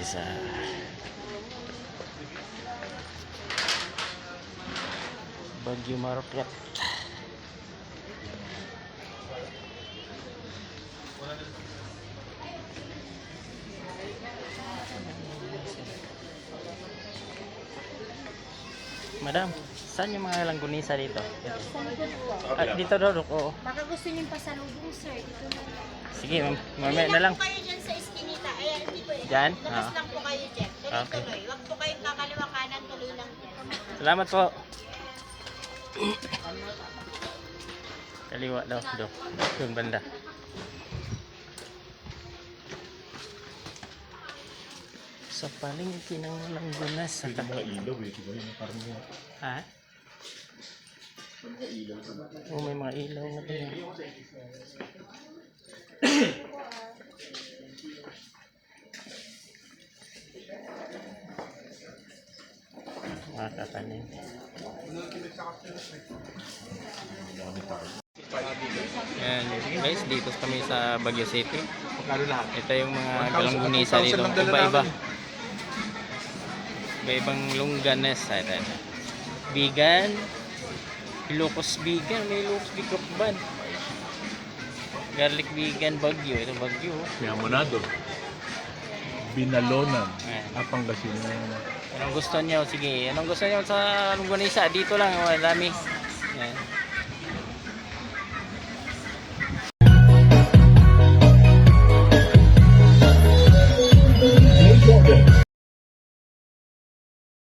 Kami sa Bagyo Market. Madam, saan yung mga langgunisa dito? Ah, dito daw. Oo. Baka gusto niyo pasalubong, sir. Dito na lang. Sige, mamaya na lang. kayo dyan sa eskinita. Dyan? Labas Ah. lang po kayo dyan. Okay. Tuloy-tuloy. Huwag po kayong kakaliwa kanan. Tuloy lang dyan. Salamat po. Kaliwa daw, Dok. Doon banda. Sa palengke ng langgunas sa Yung mga ilaw eh, diba? Yung parang mga Ha? Oo, may mga ilaw na din. Mga kakanin. Yan, guys, dito kami sa Baguio City. Ito yung mga galanggunisa dito. Iba-iba. Iba-ibang longganes. Ito, ito. Vegan. Ilocos vegan. May Ilocos vegan ban. Garlic vegan Bagyo. Ito Bagyo. Yamonado. Binalonan. Ayan. Apangasinan. Anong gusto niyo? Sige. Anong gusto niyo sa longganisa? Dito lang. Wala dami. Yan.